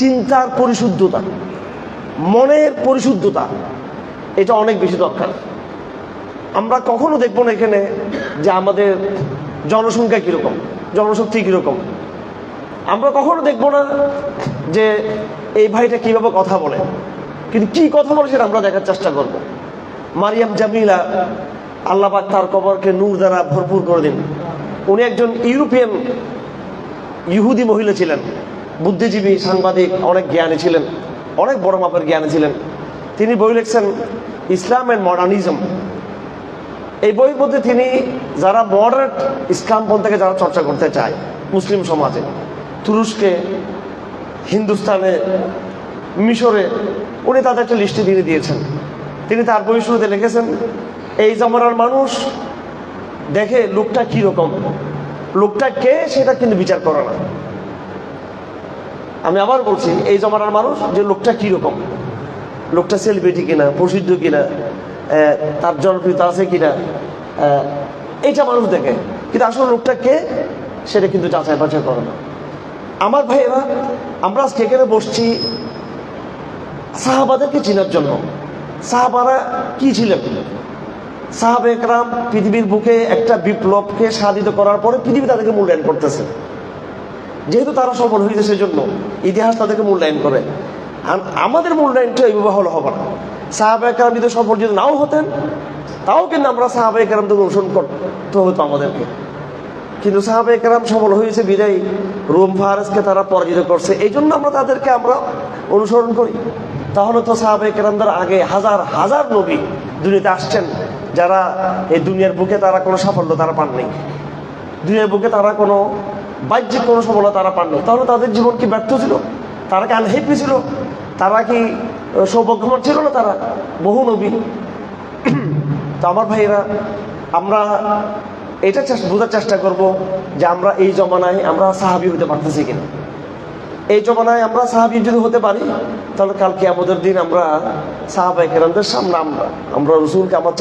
চিন্তার পরিশুদ্ধতা, মনের পরিশুদ্ধতা, এটা অনেক বেশি দরকার। আমরা কখনো দেখব না এখানে যে আমাদের জনসংখ্যা কীরকম, জনশক্তি কীরকম। আমরা কখনো দেখব না যে এই ভাইটা কীভাবে কথা বলে, কিন্তু কি কথা বলে সেটা আমরা দেখার চেষ্টা করব। মারিয়াম জামিলা আল্লাপাক তার কবরকে নূর দ্বারা ভরপুর করে দিন। উনি একজন ইউরোপিয়ান ইহুদি মহিলা ছিলেন। বুদ্ধিজীবী সাংবাদিক, অনেক জ্ঞানী ছিলেন, অনেক বড় মাপের জ্ঞানী ছিলেন। তিনি বই লিখছেন, ইসলাম অ্যান্ড মডার্নিজম এই বইয়ের মধ্যে তিনি যারা মডারেট ইসলাম পন্থাকে যারা চর্চা করতে চায়, মুসলিম সমাজে, তুরস্কে, হিন্দুস্তানে, মিশরে, উনি তাদের একটা লিস্টে দিয়ে দিয়েছেন। তিনি তার বই শুরুতে লিখেছেন, এই জমানার মানুষ দেখে লোকটা কীরকম? লোকটা কে সেটা কিন্তু বিচার করে না। আমি আবার বলছি, এই জমানার মানুষ যে লোকটা কীরকম লোকটা সেলিব্রিটি কিনা, প্রসিদ্ধ কিনা তার জনপ্রিয়তা আছে কিনা এইটা মানুষ দেখে। কিন্তু আসলে লোকটা কে, সেটা কিন্তু যাচাই বাছাই করে না। আমার ভাইয়েরা, আমরা আজকে এখানে বসছি সাহাবাদেরকে চেনার জন্য। সাহাবারা কি ছিলেন? সাহাব একরাম পৃথিবীর বুকে একটা বিপ্লবকে সাধিত করার পরে পৃথিবী তাদেরকে মূল্যায়ন করতেছে। যেহেতু তারা সফল হয়েছে সেজন্য ইতিহাস তাদেরকে মূল্যায়ন করে। আর আমাদের মূল্যায়নটা এইভাবে হলে হবে না। সাহাবা একরাম যদি সফল যদি নাও হতেন, তাও কিন্তু আমরা সাহাবা একরাম থেকে অনুসরণ করতে হতো আমাদেরকে। কিন্তু সাহাবা একরাম সফল হয়েছে বিদায়ী, রোম ফারেসকে তারা পরাজিত করছে। এই জন্য আমরা তাদেরকে আমরা অনুসরণ করি। তাহলে তো সাহাবা একরামদের আগে হাজার হাজার নবী দুনিয়াতে আসছেন, যারা এই দুনিয়ার বুকে তারা কোনো সাফল্য তারা পাননি। দুনিয়ার বুকে তারা কোনো বাহ্যিক কোনো সফলতা তারা পাননি। তাহলে তাদের জীবন কি ব্যর্থ ছিল? তারা কি আনহেপি ছিল? তারা কি আহ, সৌভাগ্যবান ছিল না তারা? বহু নবী। তো আমার ভাইয়েরা আমরা এটা বোঝার চেষ্টা করব যে আমরা এই জমানায় আমরা সাহাবি হতে পারতেছি কিনা। এই জমানায় আমরা সাহাবি যদি হতে পারি তাহলে কালকে আমাদের দিন আমরা সাহাবাই সামনে আমরা আমরা রসুলকে আমার